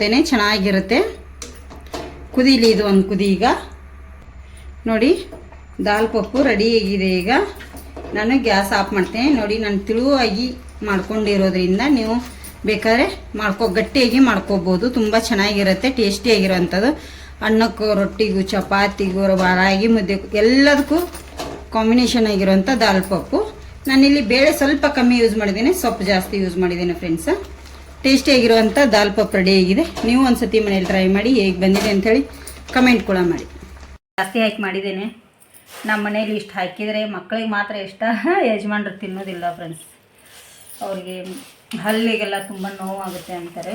ತೇನೆ ಚೆನ್ನಾಗಿರುತ್ತೆ. ಕುದೀಲಿ ಇದು ಒಂದು ಕುದಿ ಈಗ. ನೋಡಿ, ದಾಲ್ ಪಪ್ಪು ರೆಡಿ ಆಗಿದೆ ಈಗ. ನಾನು ಗ್ಯಾಸ್ ಆಫ್ ಮಾಡ್ತೇನೆ. ನೋಡಿ, ನಾನು ತಿಳುವಾಗಿ ಮಾಡ್ಕೊಂಡಿರೋದ್ರಿಂದ ನೀವು ಬೇಕಾದ್ರೆ ಮಾಡ್ಕೊ, ಗಟ್ಟಿಯಾಗಿ ಮಾಡ್ಕೋಬೋದು. ತುಂಬ ಚೆನ್ನಾಗಿರುತ್ತೆ ಟೇಸ್ಟಿಯಾಗಿರೋವಂಥದ್ದು ಅನ್ನಕ್ಕೂ, ರೊಟ್ಟಿಗೂ, ಚಪಾತಿಗೂ, ರಾಗಿ ಮುದ್ದೆ ಎಲ್ಲದಕ್ಕೂ ಕಾಂಬಿನೇಷನ್ ಆಗಿರೋಂಥ ದಾಲ್ ಪಪ್ಪು. ನಾನಿಲ್ಲಿ ಬೇಳೆ ಸ್ವಲ್ಪ ಕಮ್ಮಿ ಯೂಸ್ ಮಾಡಿದ್ದೀನಿ ಸೊಪ್ಪು ಜಾಸ್ತಿ ಯೂಸ್ ಮಾಡಿದ್ದೀನಿ ಫ್ರೆಂಡ್ಸ್ ಟೇಸ್ಟಿಯಾಗಿರುವಂಥ ದಾಲ್ ಪಾಪ್ ರೆಡಿ ಆಗಿದೆ ನೀವು ಒಂದ್ಸತಿ ಮನೇಲಿ ಟ್ರೈ ಮಾಡಿ ಹೇಗೆ ಬಂದಿದೆ ಅಂಥೇಳಿ ಕಮೆಂಟ್ ಕೂಡ ಮಾಡಿ. ಜಾಸ್ತಿ ಹಾಕಿ ಮಾಡಿದ್ದೇನೆ. ನಮ್ಮ ಮನೇಲಿ ಇಷ್ಟು ಹಾಕಿದರೆ ಮಕ್ಕಳಿಗೆ ಮಾತ್ರ ಇಷ್ಟ. ಯಜಮಾನ್ರು ತಿನ್ನೋದಿಲ್ಲ ಫ್ರೆಂಡ್ಸ್ ಅವ್ರಿಗೆ ಹಲ್ಲಿಗೆಲ್ಲ ತುಂಬ ನೋವಾಗುತ್ತೆ ಅಂತಾರೆ.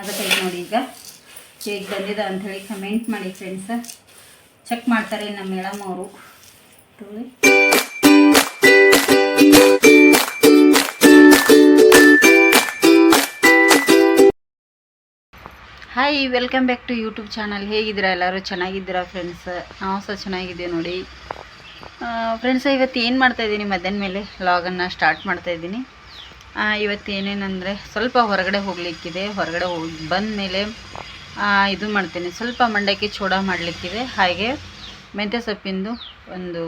ಅದಕ್ಕೆ ನೋಡಿ ಈಗ ಹೇಗೆ ಬಂದಿದೆ ಅಂಥೇಳಿ ಕಮೆಂಟ್ ಮಾಡಿ ಫ್ರೆಂಡ್ಸ್ ಚೆಕ್ ಮಾಡ್ತಾರೆ ನಮ್ಮ ಮೇಡಮ್ ಅವರು. Hi welcome back to YouTube channel ಹೇಗಿದ್ದೀರಾ ಎಲ್ಲರೂ? ಚೆನ್ನಾಗಿದ್ದೀರಾ ಫ್ರೆಂಡ್ಸ್ ನಾವು ಸಹ ಚೆನ್ನಾಗಿದ್ದೀವಿ ನೋಡಿ. ಫ್ರೆಂಡ್ಸ್ ಇವತ್ತು ಏನು ಮಾಡ್ತಾಯಿದ್ದೀನಿ ಮಧ್ಯಾಹ್ನ ಮೇಲೆ ಲಾಗನ್ನು ಸ್ಟಾರ್ಟ್ ಮಾಡ್ತಾಯಿದ್ದೀನಿ ಇವತ್ತು ಏನೇನಂದರೆ ಸ್ವಲ್ಪ ಹೊರಗಡೆ ಹೋಗಲಿಕ್ಕಿದೆ. ಹೊರಗಡೆ ಹೋಗಿ ಬಂದ ಮೇಲೆ ಇದು ಮಾಡ್ತೀನಿ. ಸ್ವಲ್ಪ ಮಂಡಕ್ಕಿ ಚೂಡ ಮಾಡಲಿಕ್ಕಿದೆ. ಹಾಗೆ ಮೆಂತ್ಯ ಸೊಪ್ಪಿಂದು ಒಂದು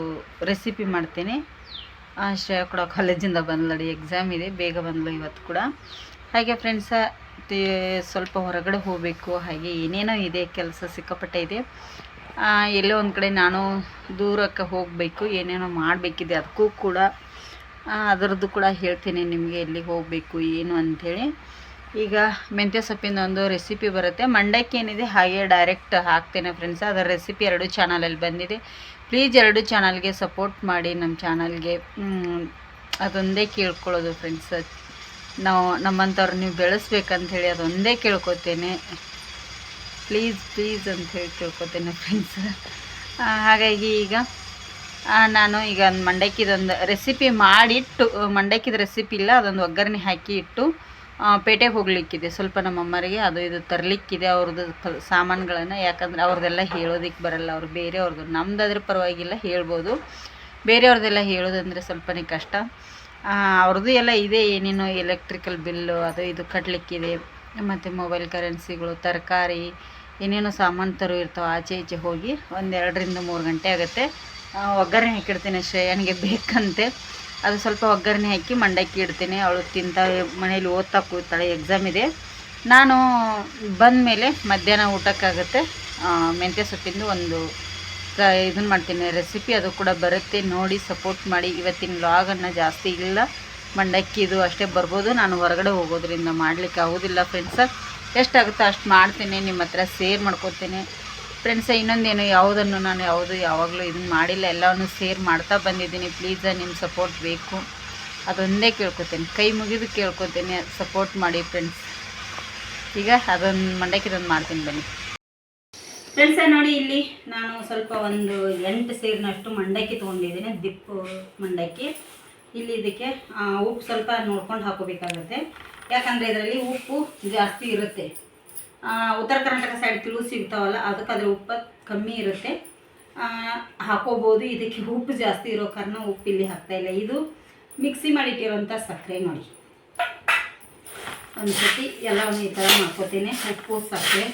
ರೆಸಿಪಿ ಮಾಡ್ತೀನಿ. ಶ್ರೇಯ ಕೂಡ ಕಾಲೇಜಿಂದ ಬಂದ್ಲಡಿ ಎಕ್ಸಾಮ್ ಇದೆ. ಬೇಗ ಬಂದ್ಲು ಇವತ್ತು ಕೂಡ. ಹಾಗೆ ಫ್ರೆಂಡ್ಸ ಸ್ವಲ್ಪ ಹೊರಗಡೆ ಹೋಗಬೇಕು, ಹಾಗೆ ಏನೇನೋ ಇದೆ, ಕೆಲಸ ಸಿಕ್ಕಾಪಟ್ಟೆ ಇದೆ. ಎಲ್ಲೋ ಒಂದು ಕಡೆ ನಾನು ದೂರಕ್ಕೆ ಹೋಗಬೇಕು, ಏನೇನೋ ಮಾಡಬೇಕಿದೆ, ಅದಕ್ಕೂ ಕೂಡ ಅದರದ್ದು ಕೂಡ ಹೇಳ್ತೀನಿ ನಿಮಗೆ ಎಲ್ಲಿಗೆ ಹೋಗಬೇಕು, ಏನು ಅಂಥೇಳಿ ಈಗ ಮೆಂತ್ಯ ಸೊಪ್ಪಿಂದ ಒಂದು ರೆಸಿಪಿ ಬರುತ್ತೆ. ಮಂಡಕ್ಕಿ ಏನಿದೆ, ಹಾಗೆ ಡೈರೆಕ್ಟ್ ಹಾಕ್ತೇನೆ ಫ್ರೆಂಡ್ಸ್ ಅದರ ರೆಸಿಪಿ ಎರಡು ಚಾನಲಲ್ಲಿ ಬಂದಿದೆ. ಪ್ಲೀಸ್ ಎರಡು ಚಾನಲ್ಗೆ ಸಪೋರ್ಟ್ ಮಾಡಿ ನಮ್ಮ ಚಾನಲ್ಗೆ ಅದೊಂದೇ ಕೇಳ್ಕೊಳ್ಳೋದು ಫ್ರೆಂಡ್ಸ್ ನಾವು ನಮ್ಮಂಥವ್ರು ನೀವು ಬೆಳೆಸ್ಬೇಕಂತ ಹೇಳಿ ಅದೊಂದೇ ಕೇಳ್ಕೊತೇನೆ. ಪ್ಲೀಸ್ ಪ್ಲೀಸ್ ಅಂತ ಹೇಳಿ ಕೇಳ್ಕೊತೇನೆ ಫ್ರೆಂಡ್ಸ್ ಹಾಗಾಗಿ ಈಗ ನಾನು ಈಗ ಒಂದು ಮಂಡಕ್ಕಿದೊಂದು ರೆಸಿಪಿ ಮಾಡಿಟ್ಟು, ಮಂಡಕ್ಕಿದ ರೆಸಿಪಿ ಇಲ್ಲ, ಅದೊಂದು ಒಗ್ಗರಣೆ ಹಾಕಿ ಇಟ್ಟು ಪೇಟೆಗೆ ಹೋಗ್ಲಿಕ್ಕಿದೆ. ಸ್ವಲ್ಪ ನಮ್ಮಮ್ಮರಿಗೆ ಅದು ಇದು ತರಲಿಕ್ಕಿದೆ, ಅವ್ರದ್ದು ಸಾಮಾನುಗಳನ್ನು. ಯಾಕಂದ್ರೆ ಅವ್ರದ್ದೆಲ್ಲ ಹೇಳೋದಕ್ಕೆ ಬರಲ್ಲ, ಅವ್ರು ಬೇರೆಯವ್ರದ್ದು ನಮ್ದಾದ್ರೂ ಪರವಾಗಿಲ್ಲ, ಹೇಳ್ಬೋದು. ಬೇರೆಯವ್ರದ್ದೆಲ್ಲ ಹೇಳೋದಂದರೆ ಸ್ವಲ್ಪನೇ ಕಷ್ಟ. ಅವ್ರದ್ದು ಎಲ್ಲ ಇದೆ ಏನೇನೋ ಎಲೆಕ್ಟ್ರಿಕಲ್ ಬಿಲ್ಲು ಅದು ಇದು ಕಟ್ಟಲಿಕ್ಕಿದೆ ಮತ್ತು ಮೊಬೈಲ್ ಕರೆನ್ಸಿಗಳು ತರಕಾರಿ, ಏನೇನೋ ಸಾಮಾನು ತರು ಇರ್ತಾವೆ, ಆಚೆ ಈಚೆ ಹೋಗಿ ಒಂದು ಎರಡರಿಂದ ಮೂರು ಗಂಟೆ ಆಗುತ್ತೆ. ಒಗ್ಗರಣೆ ಹಾಕಿಡ್ತೀನಿ ಶ್ರೇಯನಿಗೆ ಬೇಕಂತೆ. ಅದು ಸ್ವಲ್ಪ ಒಗ್ಗರಣೆ ಹಾಕಿ ಮಂಡಕ್ಕಿ ಇಡ್ತೀನಿ. ಅವಳು ತಿಂತಾಳೆ ಮನೇಲಿ ಓದ್ತಾ ಕೂತಾಳೆ ಎಕ್ಸಾಮ್ ಇದೆ. ನಾನು ಬಂದ ಮೇಲೆ ಮಧ್ಯಾಹ್ನ ಊಟಕ್ಕಾಗುತ್ತೆ. ಮೆಂತ್ಯ ಸೊಪ್ಪಿಂದು ಒಂದು ಇದನ್ನು ಮಾಡ್ತೀನಿ. ರೆಸಿಪಿ ಅದು ಕೂಡ ಬರುತ್ತೆ. ನೋಡಿ ಸಪೋರ್ಟ್ ಮಾಡಿ. ಇವತ್ತಿನ ಲಾಗನ್ನು ಜಾಸ್ತಿ ಇಲ್ಲ. ಮಂಡಕ್ಕಿದು ಅಷ್ಟೇ ಬರ್ಬೋದು. ನಾನು ಹೊರಗಡೆ ಹೋಗೋದ್ರಿಂದ ಮಾಡಲಿಕ್ಕೆ ಆಗೋದಿಲ್ಲ ಫ್ರೆಂಡ್ಸ ಎಷ್ಟಾಗುತ್ತೋ ಅಷ್ಟು ಮಾಡ್ತೀನಿ. ನಿಮ್ಮ ಹತ್ರ ಸೇರ್ ಮಾಡ್ಕೊತೀನಿ ಫ್ರೆಂಡ್ಸ ಇನ್ನೊಂದೇನು ಯಾವುದನ್ನು ನಾನು ಯಾವುದು ಯಾವಾಗಲೂ ಇದನ್ನು ಮಾಡಿಲ್ಲ. ಎಲ್ಲವನ್ನು ಸೇರ್ ಮಾಡ್ತಾ ಬಂದಿದ್ದೀನಿ. ಪ್ಲೀಸ ನಿಮ್ಮ ಸಪೋರ್ಟ್ ಬೇಕು. ಅದೊಂದೇ ಕೇಳ್ಕೊತೀನಿ. ಕೈ ಮುಗಿದು ಕೇಳ್ಕೊತೀನಿ. ಸಪೋರ್ಟ್ ಮಾಡಿ ಫ್ರೆಂಡ್ಸ್ ಈಗ ಅದೊಂದು ಮಂಡಕ್ಕಿದೊಂದು ಮಾಡ್ತೀನಿ ಬನ್ನಿ. ಫ್ರೆಂಡ್ಸ ನೋಡಿ ಇಲ್ಲಿ ನಾನು ಸ್ವಲ್ಪ ಒಂದು ಎಂಟು ಸೇರಿನಷ್ಟು ಮಂಡಕ್ಕಿ ತೊಗೊಂಡಿದ್ದೀನಿ, ದಿಪ್ಪು ಮಂಡಕ್ಕಿ. ಇಲ್ಲಿ ಇದಕ್ಕೆ ಉಪ್ಪು ಸ್ವಲ್ಪ ನೋಡ್ಕೊಂಡು ಹಾಕೋಬೇಕಾಗುತ್ತೆ. ಯಾಕಂದರೆ ಇದರಲ್ಲಿ ಉಪ್ಪು ಜಾಸ್ತಿ ಇರುತ್ತೆ. ಉತ್ತರ ಕರ್ನಾಟಕ ಸೈಡ್ ತಿಳು ಸಿಗ್ತಾವಲ್ಲ, ಅದಕ್ಕೆ ಅದ್ರ ಉಪ್ಪು ಕಮ್ಮಿ ಇರುತ್ತೆ. ಹಾಕೋಬೋದು. ಇದಕ್ಕೆ ಉಪ್ಪು ಜಾಸ್ತಿ ಇರೋ ಕಾರಣ ಉಪ್ಪು ಇಲ್ಲಿ ಹಾಕ್ತಾ ಇಲ್ಲ. ಇದು ಮಿಕ್ಸಿ ಮಾಡಿಟ್ಟಿರೋಂಥ ಸಕ್ಕರೆ ನೋಡಿ. ಒಂದು ಸತಿ ಎಲ್ಲವನ್ನು ಈ ಥರ ಮಾಡ್ಕೋತೀನಿ. ಉಪ್ಪು, ಸಕ್ಕರೆ.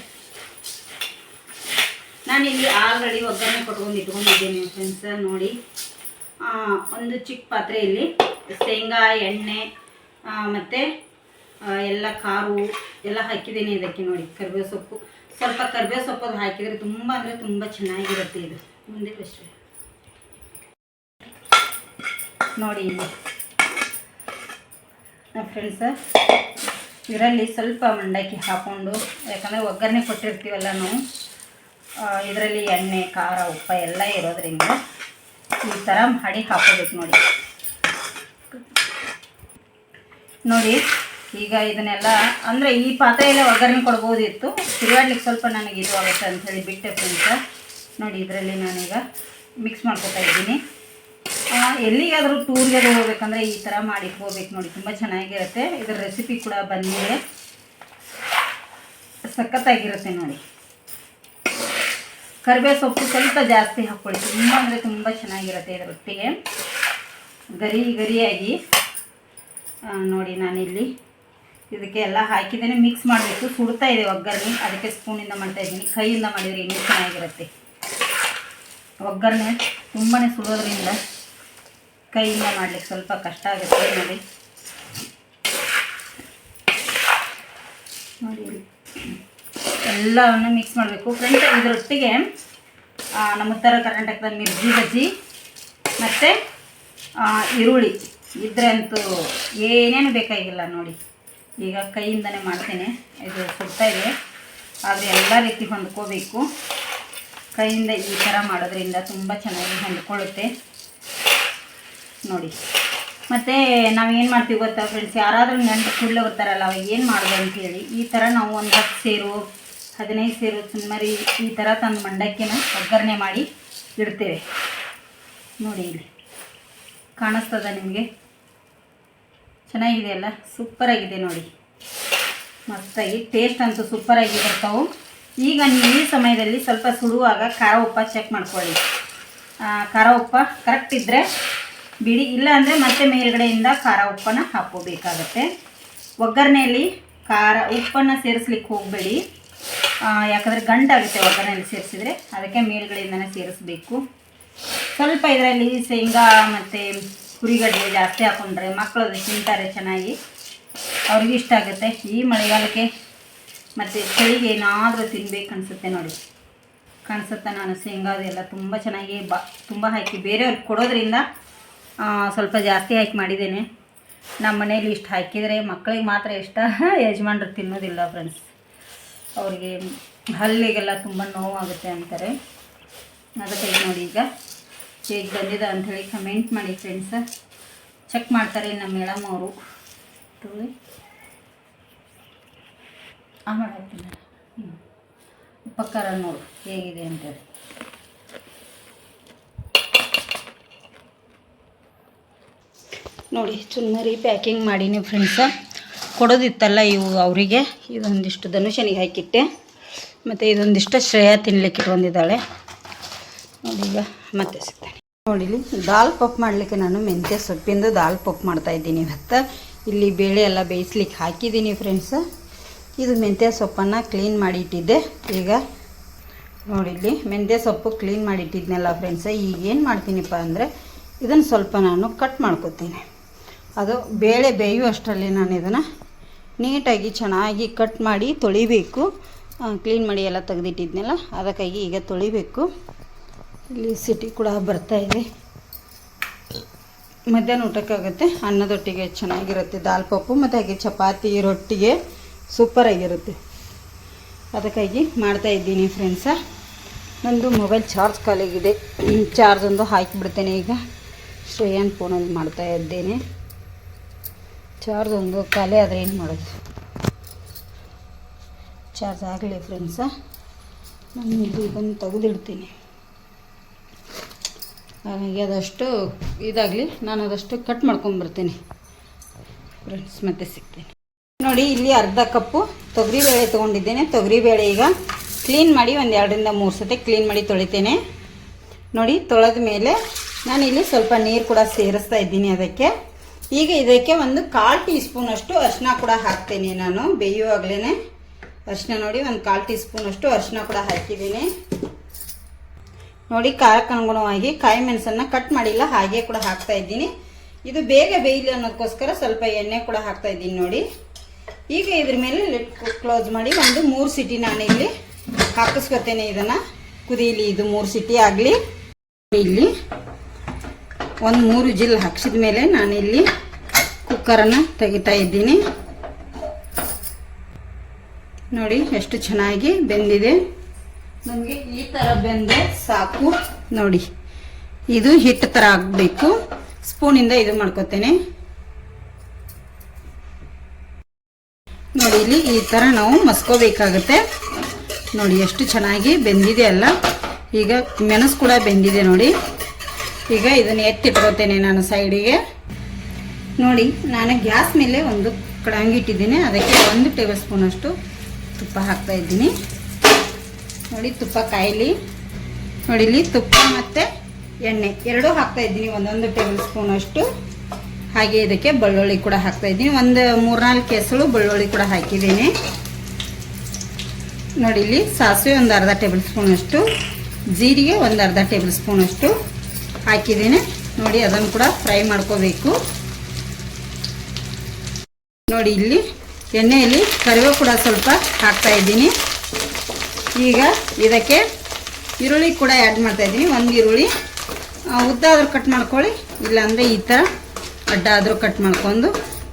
ನಾನಿಲ್ಲಿ ಆಲ್ರೆಡಿ ಒಗ್ಗರಣೆ ಕೊಟ್ಕೊಂಡು ಇಟ್ಕೊಂಡಿದ್ದೀನಿ ಫ್ರೆಂಡ್ಸ್ ನೋಡಿ. ಒಂದು ಚಿಕ್ಕ ಪಾತ್ರೆಯಲ್ಲಿ ಶೇಂಗಾ, ಎಣ್ಣೆ ಮತ್ತು ಎಲ್ಲ ಖಾರು ಎಲ್ಲ ಹಾಕಿದ್ದೀನಿ ಇದಕ್ಕೆ ನೋಡಿ, ಕರಿಬೇವು ಸೊಪ್ಪು. ಸ್ವಲ್ಪ ಕರಿಬೇವು ಸೊಪ್ಪು ಹಾಕಿದರೆ ತುಂಬ ಅಂದರೆ ತುಂಬ ಚೆನ್ನಾಗಿರುತ್ತೆ ಇದು. ಮುಂದೆ ಅಷ್ಟೇ ನೋಡಿ ಇಲ್ಲಿ. ಫ್ರೆಂಡ್ಸ ಇದರಲ್ಲಿ ಸ್ವಲ್ಪ ಮಂಡಕ್ಕಿ ಹಾಕ್ಕೊಂಡು ಯಾಕಂದರೆ ಒಗ್ಗರಣೆ ಕೊಟ್ಟಿರ್ತೀವಲ್ಲ ನಾವು. ಇದರಲ್ಲಿ ಎಣ್ಣೆ, ಖಾರ, ಉಪ್ಪ ಎಲ್ಲ ಇರೋದ್ರಿಂದ ಈ ಥರ ಮಾಡಿ ಹಾಕೋಬೇಕು ನೋಡಿ. ನೋಡಿ, ಈಗ ಇದನ್ನೆಲ್ಲ, ಅಂದರೆ ಈ ಪಾತ್ರೆಯಲ್ಲೇ ಒಗ್ಗರಣೆ ಕೊಡ್ಬೋದಿತ್ತು. ತಿರುಗಾಡ್ಲಿಕ್ಕೆ ಸ್ವಲ್ಪ ನನಗೆ ಇದು ಆಗುತ್ತೆ ಅಂಥೇಳಿ ಬಿಟ್ಟೆ ಫ್ರೆಂಡ್ಸ. ನೋಡಿ, ಇದರಲ್ಲಿ ನಾನೀಗ ಮಿಕ್ಸ್ ಮಾಡ್ಕೊತಾ ಇದ್ದೀನಿ. ಎಲ್ಲಿಗಾದರೂ ಟೂರ್ಗೆ ಹೋಗ್ಬೇಕಂದ್ರೆ ಈ ಥರ ಮಾಡಿ ಹೋಗ್ಬೇಕು ನೋಡಿ, ತುಂಬ ಚೆನ್ನಾಗಿರುತ್ತೆ. ಇದರ ರೆಸಿಪಿ ಕೂಡ ಬಂದಿದೆ ಸಖತ್ತಾಗಿರುತ್ತೆ ನೋಡಿ. ಕರಿಬೇವು ಸೊಪ್ಪು ಸ್ವಲ್ಪ ಜಾಸ್ತಿ ಹಾಕ್ಕೊಳ್ಳಿ. ತುಂಬ ಅಂದರೆ ತುಂಬ ಚೆನ್ನಾಗಿರುತ್ತೆ ಇದ್ರ ರೊಟ್ಟಿಗೆ ಗರಿ ಗರಿಯಾಗಿ ನೋಡಿ ನಾನಿಲ್ಲಿ ಇದಕ್ಕೆ ಎಲ್ಲ ಹಾಕಿದ್ದೇನೆ. ಮಿಕ್ಸ್ ಮಾಡಬೇಕು. ಸುಡ್ತಾ ಇದೆ ಒಗ್ಗರಣೆ. ಅದಕ್ಕೆ ಸ್ಪೂನಿಂದ ಮಾಡ್ತಾ ಇದ್ದೀನಿ. ಕೈಯಿಂದ ಮಾಡಿದರೆ ಇನ್ನೂ ಚೆನ್ನಾಗಿರುತ್ತೆ. ಒಗ್ಗರಣೆ ತುಂಬಾ ಸುಡೋದ್ರಿಂದ ಕೈಯಿಂದ ಮಾಡಲಿಕ್ಕೆ ಸ್ವಲ್ಪ ಕಷ್ಟ ಆಗುತ್ತೆ ನೋಡಿ. ನೋಡಿ. ಎಲ್ಲವನ್ನು ಮಿಕ್ಸ್ ಮಾಡಬೇಕು. ಫ್ರೆಂಡ್ಸ್ ಇದರೊಟ್ಟಿಗೆ ನಮ್ಮ ಉತ್ತರ ಕರ್ನಾಟಕದ ಮಿರ್ಜಿ ಬಜ್ಜಿ ಮತ್ತು ಈರುಳ್ಳಿ. ಇದ್ರೆ ಅಂತೂ ಏನೇನು ಬೇಕಾಗಿಲ್ಲ ನೋಡಿ. ಈಗ ಕೈಯಿಂದನೇ ಮಾಡ್ತೇನೆ. ಇದು ಸುಡ್ತಾ ಇದೆ. ಆದರೆ ಎಲ್ಲ ರೀತಿ ಹೊಂದ್ಕೋಬೇಕು. ಕೈಯಿಂದ ಈ ಥರ ಮಾಡೋದ್ರಿಂದ ತುಂಬ ಚೆನ್ನಾಗಿ ಹೊಂದ್ಕೊಳ್ಳುತ್ತೆ. ನೋಡಿ. ಮತ್ತು ಏನು ಮಾಡ್ತೀವಿ ಗೊತ್ತಾ ಫ್ರೆಂಡ್ಸ್ ಯಾರಾದರೂ ನೆಂಟು ಕೂಡಲೇ ಬರ್ತಾರಲ್ಲ, ಅವಾಗ ಏನು ಮಾಡೋದು ಅಂತೇಳಿ, ಈ ಥರ ನಾವು ಒಂದು ಹತ್ತು ಸೇರು ಹದಿನೈದು ಸೇರು ಸುಮ್ಮರಿ ಈ ಥರ ತಂದು ಮಂಡಕ್ಕಿನ ಒಗ್ಗರಣೆ ಮಾಡಿ ಇಡ್ತೇವೆ. ನೋಡಿ ಇಲ್ಲಿ ಕಾಣಿಸ್ತದ ನಿಮಗೆ? ಚೆನ್ನಾಗಿದೆ ಅಲ್ಲ ಸೂಪರಾಗಿದೆ ನೋಡಿ. ಮಸ್ತಾಗಿ. ಟೇಸ್ಟ್ ಅಂತೂ ಸೂಪರಾಗಿ ಬರ್ತಾವೆ. ಈಗ ನೀವು ಈ ಸಮಯದಲ್ಲಿ ಸ್ವಲ್ಪ ಸುಡುವಾಗ ಖಾರ ಉಪ್ಪ ಚೆಕ್ ಮಾಡ್ಕೊಳ್ಳಿ. ಖಾರ ಉಪ್ಪ ಕರೆಕ್ಟ್ ಇದ್ದರೆ ಬಿಡಿ. ಇಲ್ಲ ಅಂದರೆ ಮತ್ತೆ ಮೇಲ್ಗಡೆಯಿಂದ ಖಾರ ಉಪ್ಪನ್ನು ಹಾಕೋಬೇಕಾಗತ್ತೆ ಒಗ್ಗರಣೆಯಲ್ಲಿ ಖಾರ ಉಪ್ಪನ್ನು ಸೇರಿಸ್ಲಿಕ್ಕೆ ಹೋಗಬೇಡಿ. ಯಾಕಂದರೆ ಗಂಟಾಗುತ್ತೆ ಒಗ್ಗರಣೆಯಲ್ಲಿ ಸೇರಿಸಿದ್ರೆ. ಅದಕ್ಕೆ ಮೇಲುಗಡೆಯಿಂದನೇ ಸೇರಿಸ್ಬೇಕು. ಸ್ವಲ್ಪ ಇದರಲ್ಲಿ ಶೇಂಗಾ ಮತ್ತು ಕುರಿಗಡ್ಡೆ ಜಾಸ್ತಿ ಹಾಕೊಂಡ್ರೆ ಮಕ್ಕಳು ತಿಂತಾರೆ ಚೆನ್ನಾಗಿ. ಅವ್ರಿಗೆ ಇಷ್ಟ ಆಗುತ್ತೆ. ಈ ಮಳೆಗಾಲಕ್ಕೆ ಮತ್ತು ಚಳಿಗೆ ಏನಾದರೂ ತಿನ್ಬೇಕು ಅನಿಸುತ್ತೆ ನೋಡಿ. ಕಾಣಿಸುತ್ತೆ ನಾನು ಶೇಂಗಾ ಅದೆಲ್ಲ ತುಂಬ ಚೆನ್ನಾಗಿ ಬಾ, ತುಂಬ ಹಾಕಿ. ಬೇರೆಯವ್ರಿಗೆ ಕೊಡೋದ್ರಿಂದ ಸ್ವಲ್ಪ ಜಾಸ್ತಿ ಹಾಕಿ ಮಾಡಿದ್ದೇನೆ. ನಮ್ಮ ಮನೇಲಿ ಇಷ್ಟು ಹಾಕಿದರೆ ಮಕ್ಕಳಿಗೆ ಮಾತ್ರ ಇಷ್ಟ. ಯಜಮಾನ್ರು ತಿನ್ನೋದಿಲ್ಲ ಫ್ರೆಂಡ್ಸ್ ಅವರಿಗೆ ಹಲ್ಲಿಗೆಲ್ಲ ತುಂಬ ನೋವಾಗುತ್ತೆ ಅಂತಾರೆ. ಅದಕ್ಕೆ ನೋಡಿ ಈಗ. ಹೇಗೆ ಬಂದಿದೆ ಅಂಥೇಳಿ ಕಮೆಂಟ್ ಮಾಡಿ ಫ್ರೆಂಡ್ಸ್ ಚೆಕ್ ಮಾಡ್ತಾರೆ ನಮ್ಮ ಮೇಡಮ್ ಅವರು. ತುಳಿ ಆ ಮಾಡಾಕ್ತೀನಿ ಹ್ಞೂ ಪಕ್ಕರ ನೋಡು, ಹೇಗಿದೆ ಅಂತೇಳಿ ನೋಡಿ ಚುನ್ನರಿ ಪ್ಯಾಕಿಂಗ್ ಮಾಡೀನಿ ಫ್ರೆಂಡ್ಸ ಕೊಡೋದಿತ್ತಲ್ಲ ಇವು ಅವರಿಗೆ. ಇದೊಂದಿಷ್ಟು ಧನುಷನಿಗೆ ಹಾಕಿಟ್ಟೆ. ಮತ್ತು ಇದೊಂದಿಷ್ಟು ಶ್ರೇಯಾ ತಿನ್ಲಿಕ್ಕೆ ಬಂದಿದ್ದಾಳೆ. ನೋಡಿ ಈಗ ಮತ್ತೆ ಸಿಗ್ತಾನೆ. ನೋಡಿಲಿ ದಾಲ್ ಪಪ್ ಮಾಡಲಿಕ್ಕೆ ನಾನು ಮೆಂತ್ಯ ಸೊಪ್ಪಿಂದ ದಾಲ್ ಪಪ್ ಮಾಡ್ತಾ ಇದ್ದೀನಿ ಇವತ್ತು. ಇಲ್ಲಿ ಬೇಳೆ ಎಲ್ಲ ಬೇಯಿಸ್ಲಿಕ್ಕೆ ಹಾಕಿದ್ದೀನಿ ಫ್ರೆಂಡ್ಸ ಇದು ಮೆಂತ್ಯ ಸೊಪ್ಪನ್ನು ಕ್ಲೀನ್ ಮಾಡಿ ಇಟ್ಟಿದ್ದೆ ಈಗ ನೋಡಿಲಿ ಮೆಂತ್ಯ ಸೊಪ್ಪು ಕ್ಲೀನ್ ಮಾಡಿ ಇಟ್ಟಿದ್ನಲ್ಲ ಫ್ರೆಂಡ್ಸ ಈಗ ಏನು ಮಾಡ್ತೀನಿಪ್ಪ ಅಂದರೆ ಇದನ್ನು ಸ್ವಲ್ಪ ನಾನು ಕಟ್ ಮಾಡ್ಕೊತೀನಿ. ಅದು ಬೇಳೆ ಬೇಯುವಷ್ಟರಲ್ಲಿ ನಾನು ಇದನ್ನು ನೀಟಾಗಿ ಚೆನ್ನಾಗಿ ಕಟ್ ಮಾಡಿ ತೊಳಿಬೇಕು. ಕ್ಲೀನ್ ಮಾಡಿ ಎಲ್ಲ ತೆಗೆದಿಟ್ಟಿದ್ನಲ್ಲ, ಅದಕ್ಕಾಗಿ ಈಗ ತೊಳಿಬೇಕು. ಇಲ್ಲಿ ಸಿಟಿ ಕೂಡ ಬರ್ತಾ ಇದೆ. ಮಧ್ಯಾಹ್ನ ಊಟಕ್ಕಾಗುತ್ತೆ. ಅನ್ನದೊಟ್ಟಿಗೆ ಚೆನ್ನಾಗಿರುತ್ತೆ ದಾಲ್ ಪಪ್ಪು, ಮತ್ತು ಹಾಗೆ ಚಪಾತಿ ರೊಟ್ಟಿಗೆ ಸೂಪರಾಗಿರುತ್ತೆ ಅದಕ್ಕಾಗಿ ಮಾಡ್ತಾ ಇದ್ದೀನಿ ಫ್ರೆಂಡ್ಸ ನಂದು ಮೊಬೈಲ್ ಚಾರ್ಜ್ ಖಾಲಿಗಿದೆ ಚಾರ್ಜ್ ಒಂದು ಹಾಕಿಬಿಡ್ತೇನೆ ಈಗ. ಶ್ರೇಯನ್ ಫೋನಲ್ಲಿ ಮಾಡ್ತಾ ಇದ್ದೇನೆ. ಚಾರ್ಜ್ ಒಂದು ಖಾಲಿ ಆದರೆ ಏನು ಮಾಡೋದು? ಚಾರ್ಜ್ ಆಗಲಿ ಫ್ರೆಂಡ್ಸ ನಾನು ಇದು ಇದನ್ನು ತೆಗೆದಿಡ್ತೀನಿ. ಹಾಗಾಗಿ ಅದಷ್ಟು ಇದಾಗಲಿ, ನಾನು ಅದಷ್ಟು ಕಟ್ ಮಾಡ್ಕೊಂಬರ್ತೀನಿ ಫ್ರೆಂಡ್ಸ್ ಮತ್ತೆ ಸಿಗ್ತೀನಿ. ನೋಡಿ, ಇಲ್ಲಿ ಅರ್ಧ ಕಪ್ಪು ತೊಗರಿಬೇಳೆ ತೊಗೊಂಡಿದ್ದೇನೆ. ತೊಗರಿಬೇಳೆ ಈಗ ಕ್ಲೀನ್ ಮಾಡಿ ಒಂದು ಎರಡರಿಂದ ಮೂರು ಸತಿ ಕ್ಲೀನ್ ಮಾಡಿ ತೊಳಿತೇನೆ. ನೋಡಿ ತೊಳೆದ ಮೇಲೆ ನಾನು ಇಲ್ಲಿ ಸ್ವಲ್ಪ ನೀರು ಕೂಡ ಸೇರಿಸ್ತಾ ಇದ್ದೀನಿ ಅದಕ್ಕೆ. ಈಗ ಇದಕ್ಕೆ ಒಂದು ಕಾಲು ಟೀ ಸ್ಪೂನಷ್ಟು ಅರಿಶಿನ ಕೂಡ ಹಾಕ್ತೇನೆ ನಾನು. ಬೇಯುವಾಗಲೇ ಅರಿಶಿನ ನೋಡಿ, ಒಂದು ಕಾಲು ಟೀ ಸ್ಪೂನಷ್ಟು ಅರಿಶಿನ ಕೂಡ ಹಾಕಿದ್ದೀನಿ. ನೋಡಿ ಖಾರಕ್ಕೆ ಅನುಗುಣವಾಗಿ ಕಾಯಿ ಮೆಣಸನ್ನು ಕಟ್ ಮಾಡಿಲ್ಲ ಹಾಗೆ ಕೂಡ ಹಾಕ್ತಾ ಇದ್ದೀನಿ. ಇದು ಬೇಗ ಬೇಯಲಿ ಅನ್ನೋದಕ್ಕೋಸ್ಕರ ಸ್ವಲ್ಪ ಎಣ್ಣೆ ಕೂಡ ಹಾಕ್ತಾ ಇದ್ದೀನಿ ನೋಡಿ. ಈಗ ಇದ್ರ ಮೇಲೆ ಲಿಟ್ ಕ್ಲೋಸ್ ಮಾಡಿ ಒಂದು ಮೂರು ಸಿಟಿ ನಾನು ಇಲ್ಲಿ ಹಾಕಿಸ್ಕೊತೇನೆ ಇದನ್ನು. ಕುದೀಲಿ, ಇದು ಮೂರು ಸಿಟಿ ಆಗಲಿ, ಇಲ್ಲಿ. ಒಂದು ಮೂರು ಜಿಲ್ ಹಾಕ್ಸಿದ ಮೇಲೆ ನಾನಿಲ್ಲಿ ಕುಕ್ಕರನ್ನು ತೆಗಿತಾ ಇದ್ದೀನಿ. ನೋಡಿ ಎಷ್ಟು ಚೆನ್ನಾಗಿ ಬೆಂದಿದೆ. ನಮಗೆ ಈ ಥರ ಬೆಂದೆ ಸಾಕು. ನೋಡಿ, ಇದು ಹಿಟ್ಟು ಥರ ಆಗಬೇಕು. ಸ್ಪೂನಿಂದ ಇದು ಮಾಡ್ಕೋತೇನೆ. ನೋಡಿ, ಇಲ್ಲಿ ಈ ಥರ ನಾವು ಮಸ್ಕೋಬೇಕಾಗುತ್ತೆ. ನೋಡಿ, ಎಷ್ಟು ಚೆನ್ನಾಗಿ ಬೆಂದಿದೆ ಅಲ್ಲ. ಈಗ ಮೆಣಸು ಕೂಡ ಬೆಂದಿದೆ ನೋಡಿ. ಈಗ ಇದನ್ನು ಎತ್ತಿಟ್ಕೋತೇನೆ ನಾನು ಸೈಡಿಗೆ. ನೋಡಿ, ನಾನು ಗ್ಯಾಸ್ ಮೇಲೆ ಒಂದು ಕಡಂಗಿ ಇಟ್ಟಿದ್ದೀನಿ. ಅದಕ್ಕೆ ಒಂದು ಟೇಬಲ್ ಸ್ಪೂನಷ್ಟು ತುಪ್ಪ ಹಾಕ್ತಾ ಇದ್ದೀನಿ. ನೋಡಿ, ತುಪ್ಪ ಕಾಯಿಲಿ. ನೋಡಿ, ಇಲ್ಲಿ ತುಪ್ಪ ಮತ್ತು ಎಣ್ಣೆ ಎರಡೂ ಹಾಕ್ತಾ ಇದ್ದೀನಿ. ಒಂದೊಂದು ಟೇಬಲ್ ಸ್ಪೂನಷ್ಟು ಹಾಗೆ ಇದಕ್ಕೆ ಬೆಳ್ಳುಳ್ಳಿ ಕೂಡ ಹಾಕ್ತಾ ಇದ್ದೀನಿ. ಒಂದು ಮೂರ್ನಾಲ್ಕು ಹೆಸಳು ಬೆಳ್ಳುಳ್ಳಿ ಕೂಡ ಹಾಕಿದ್ದೀನಿ. ನೋಡಿ, ಇಲ್ಲಿ ಸಾಸಿವೆ ಒಂದು ಅರ್ಧ ಟೇಬಲ್ ಸ್ಪೂನಷ್ಟು ಜೀರಿಗೆ ಒಂದು ಅರ್ಧ ಟೇಬಲ್ ಸ್ಪೂನಷ್ಟು ಹಾಕಿದ್ದೀನಿ. ನೋಡಿ, ಅದನ್ನು ಕೂಡ ಫ್ರೈ ಮಾಡ್ಕೋಬೇಕು. ನೋಡಿ, ಇಲ್ಲಿ ಎಣ್ಣೆಯಲ್ಲಿ ಕರಿಬೇವು ಕೂಡ ಸ್ವಲ್ಪ ಹಾಕ್ತಾ ಇದ್ದೀನಿ. ಈಗ ಇದಕ್ಕೆ ಈರುಳ್ಳಿ ಕೂಡ ಆ್ಯಡ್ ಮಾಡ್ತಾ ಇದ್ದೀನಿ. ಒಂದು ಈರುಳ್ಳಿ. ಉದ್ದ ಆದರೂ ಕಟ್ ಮಾಡ್ಕೊಳ್ಳಿ. ಇಲ್ಲಾಂದರೆ ಈ ಥರ ಅಡ್ಡ ಆದರೂ ಕಟ್ ಮಾಡ್ಕೊಂಡು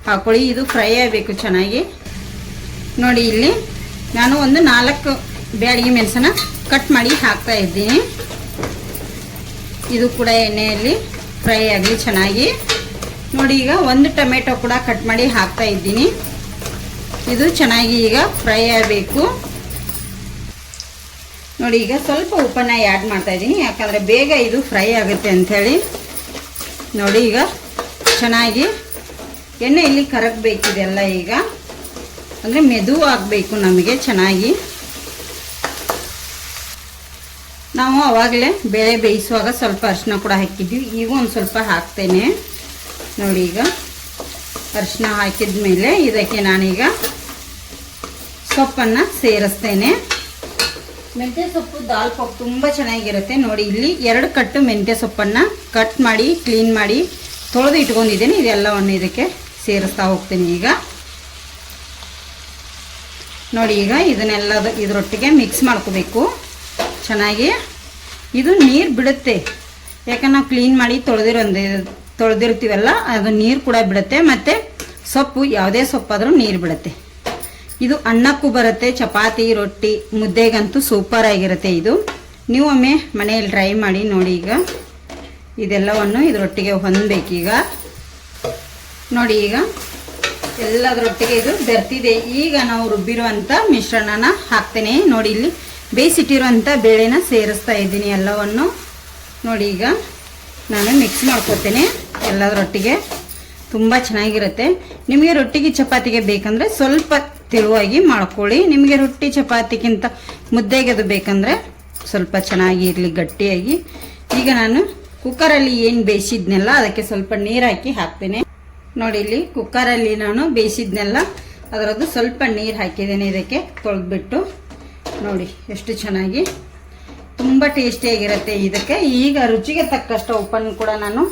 ಹಾಕ್ಕೊಳ್ಳಿ ಇದು ಫ್ರೈ ಆಗಬೇಕು ಚೆನ್ನಾಗಿ. ನೋಡಿ, ಇಲ್ಲಿ ನಾನು ಒಂದು ನಾಲ್ಕು ಬ್ಯಾಡಿಗೆ ಮೆಣಸನ್ನ ಕಟ್ ಮಾಡಿ ಹಾಕ್ತಾ ಇದ್ದೀನಿ. ಇದು ಕೂಡ ಎಣ್ಣೆಯಲ್ಲಿ ಫ್ರೈ ಆಗಲಿ ಚೆನ್ನಾಗಿ. ನೋಡಿ, ಈಗ ಒಂದು ಟೊಮೆಟೊ ಕೂಡ ಕಟ್ ಮಾಡಿ ಹಾಕ್ತಾ ಇದ್ದೀನಿ. ಇದು ಚೆನ್ನಾಗಿ ಈಗ ಫ್ರೈ ಆಗಬೇಕು. ನೋಡಿ, ಈಗ ಸ್ವಲ್ಪ ಉಪ್ಪನ್ನ ಆ್ಯಡ್ ಮಾಡ್ತಾ ಇದ್ದೀನಿ. ಯಾಕಂದರೆ ಬೇಗ ಇದು ಫ್ರೈ ಆಗುತ್ತೆ ಅಂಥೇಳಿ. ನೋಡಿ, ಈಗ ಚೆನ್ನಾಗಿ ಎಣ್ಣೆಯಲ್ಲಿ ಕರಗಬೇಕಿದೆಲ್ಲ ಈಗ. ಅಂದರೆ ಮೆದು ಆಗಬೇಕು ನಮಗೆ ಚೆನ್ನಾಗಿ. ನಾವು ಅವಾಗಲೇ ಬೇಳೆ ಬೇಯಿಸುವಾಗ ಸ್ವಲ್ಪ ಅರಿಶಿನ ಕೂಡ ಹಾಕಿದ್ವಿ. ಈಗ ಒಂದು ಸ್ವಲ್ಪ ಹಾಕ್ತೇನೆ. ನೋಡಿ ಈಗ ಅರಿಶಿನ ಹಾಕಿದ ಮೇಲೆ ಇದಕ್ಕೆ ನಾನೀಗ ಸೊಪ್ಪನ್ನು ಸೇರಿಸ್ತೇನೆ. ಮೆಂತ್ಯ ಸೊಪ್ಪು, ದಾಲ್ ಪಾಕ್ ತುಂಬ ಚೆನ್ನಾಗಿರುತ್ತೆ. ನೋಡಿ, ಇಲ್ಲಿ ಎರಡು ಕಟ್ಟು ಮೆಂತ್ಯ ಸೊಪ್ಪನ್ನು ಕಟ್ ಮಾಡಿ, ಕ್ಲೀನ್ ಮಾಡಿ ತೊಳೆದು ಇಟ್ಕೊಂಡಿದ್ದೀನಿ. ಇದೆಲ್ಲವನ್ನು ಇದಕ್ಕೆ ಸೇರಿಸ್ತಾ ಹೋಗ್ತೀನಿ ಈಗ. ನೋಡಿ ಈಗ ಇದನ್ನೆಲ್ಲದು ಇದರೊಟ್ಟಿಗೆ ಮಿಕ್ಸ್ ಮಾಡ್ಕೋಬೇಕು. ಚೆನ್ನಾಗಿ ಇದು ನೀರು ಬಿಡುತ್ತೆ. ಯಾಕಂದ್ರೆ ನಾವು ಕ್ಲೀನ್ ಮಾಡಿ ತೊಳೆದಿರೋಂದು, ತೊಳೆದಿರ್ತೀವಲ್ಲ, ಅದು ನೀರು ಕೂಡ ಬಿಡುತ್ತೆ. ಮತ್ತು ಸೊಪ್ಪು, ಯಾವುದೇ ಸೊಪ್ಪಾದರೂ ನೀರು ಬಿಡುತ್ತೆ. ಇದು ಅನ್ನಕ್ಕೂ ಬರುತ್ತೆ, ಚಪಾತಿ, ರೊಟ್ಟಿ, ಮುದ್ದೆಗಂತೂ ಸೂಪರ್ ಆಗಿರುತ್ತೆ ಇದು. ನೀವು ಒಮ್ಮೆ ಮನೆಯಲ್ಲಿ ಟ್ರೈ ಮಾಡಿ ನೋಡಿ ಈಗ. ಇದೆಲ್ಲವನ್ನು ಇದರೊಟ್ಟಿಗೆ ಹೊಂದಬೇಕೀಗ. ನೋಡಿ ಈಗ, ಎಲ್ಲದರೊಟ್ಟಿಗೆ ಇದು ಬೆರ್ತಿದೆ. ಈಗ ನಾವು ರುಬ್ಬಿರುವಂಥ ಮಿಶ್ರಣನ ಹಾಕ್ತೇನೆ. ನೋಡಿ ಇಲ್ಲಿ ಬೇಯಿಸಿಟ್ಟಿರುವಂಥ ಬೇಳೆನ ಸೇರಿಸ್ತಾ ಇದ್ದೀನಿ ಎಲ್ಲವನ್ನು. ನೋಡಿ ಈಗ ನಾನು ಮಿಕ್ಸ್ ಮಾಡ್ಕೊತೇನೆ ಎಲ್ಲದರೊಟ್ಟಿಗೆ. ತುಂಬ ಚೆನ್ನಾಗಿರುತ್ತೆ. ನಿಮಗೆ ರೊಟ್ಟಿಗೆ ಚಪಾತಿಗೆ ಬೇಕಂದರೆ ಸ್ವಲ್ಪ ತೆಳುವಾಗಿ ಮಾಡ್ಕೊಳ್ಳಿ. ನಿಮಗೆ ರೊಟ್ಟಿ ಚಪಾತಿಗಿಂತ ಮುದ್ದೆಗೆ ಅದು ಬೇಕಂದರೆ ಸ್ವಲ್ಪ ಚೆನ್ನಾಗಿ ಇರಲಿ ಗಟ್ಟಿಯಾಗಿ. ಈಗ ನಾನು ಕುಕ್ಕರಲ್ಲಿ ಏನು ಬೇಯಿಸಿದ್ನೆಲ್ಲ ಅದಕ್ಕೆ ಸ್ವಲ್ಪ ನೀರು ಹಾಕಿ ಹಾಕ್ತೇನೆ. ನೋಡಿ ಇಲ್ಲಿ ಕುಕ್ಕರಲ್ಲಿ ನಾನು ಬೇಯಿಸಿದ್ನೆಲ್ಲ, ಅದರದ್ದು ಸ್ವಲ್ಪ ನೀರು ಹಾಕಿದ್ದೇನೆ ಇದಕ್ಕೆ ತೊಳೆದ್ಬಿಟ್ಟು. ನೋಡಿ, ಎಷ್ಟು ಚೆನ್ನಾಗಿ. ತುಂಬ ಟೇಸ್ಟಿಯಾಗಿರುತ್ತೆ ಇದಕ್ಕೆ. ಈಗ ರುಚಿಗೆ ತಕ್ಕಷ್ಟು ಉಪ್ಪನ್ನು ಕೂಡ ನಾನು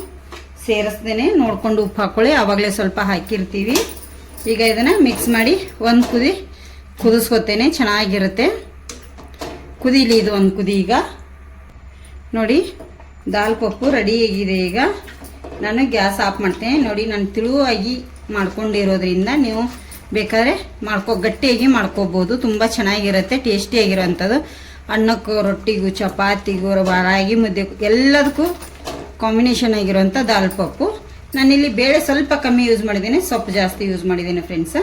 ಸೇರಿಸ್ದೇನೆ. ನೋಡ್ಕೊಂಡು ಉಪ್ಪು ಹಾಕ್ಕೊಳ್ಳಿ ಆವಾಗಲೇ ಸ್ವಲ್ಪ ಹಾಕಿರ್ತೀವಿ. ಈಗ ಇದನ್ನು ಮಿಕ್ಸ್ ಮಾಡಿ ಒಂದು ಕುದಿ ಕುದಿಸ್ಕೊತೇನೆ. ಚೆನ್ನಾಗಿರುತ್ತೆ. ಕುದೀಲಿ ಇದು ಒಂದು ಕುದಿ ಈಗ. ನೋಡಿ, ದಾಲ್ ಪಪ್ಪು ರೆಡಿಯಾಗಿದೆ ಈಗ. ನಾನು ಗ್ಯಾಸ್ ಆಫ್ ಮಾಡ್ತೇನೆ. ನೋಡಿ, ನಾನು ತಿಳುವಾಗಿ ಮಾಡ್ಕೊಂಡಿರೋದ್ರಿಂದ ನೀವು ಬೇಕಾದ್ರೆ ಮಾಡ್ಕೊ, ಗಟ್ಟಿಯಾಗಿ ಮಾಡ್ಕೋಬೋದು. ತುಂಬ ಚೆನ್ನಾಗಿರುತ್ತೆ, ಟೇಸ್ಟಿಯಾಗಿರೋವಂಥದ್ದು. ಅನ್ನಕ್ಕೂ, ರೊಟ್ಟಿಗೂ, ಚಪಾತಿಗೂ, ರಾಗಿ ಮುದ್ದೆ ಎಲ್ಲದಕ್ಕೂ ಕಾಂಬಿನೇಷನ್ ಆಗಿರುವಂಥ ದಾಲ್ ಪಪ್ಪು. ನಾನಿಲ್ಲಿ ಬೇಳೆ ಸ್ವಲ್ಪ ಕಮ್ಮಿ ಯೂಸ್ ಮಾಡಿದ್ದೀನಿ ಸೊಪ್ಪು ಜಾಸ್ತಿ ಯೂಸ್ ಮಾಡಿದ್ದೀನಿ ಫ್ರೆಂಡ್ಸ್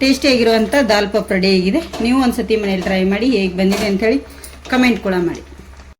ಟೇಸ್ಟಿಯಾಗಿರುವಂಥ ದಾಲ್ ಪಪ್ಪು ರೆಡಿ ಆಗಿದೆ. ನೀವು ಒಂದು ಸತಿ ಮನೇಲಿ ಟ್ರೈ ಮಾಡಿ ಹೇಗೆ ಬಂದಿದೆ ಅಂಥೇಳಿ ಕಮೆಂಟ್ ಕೂಡ ಮಾಡಿ.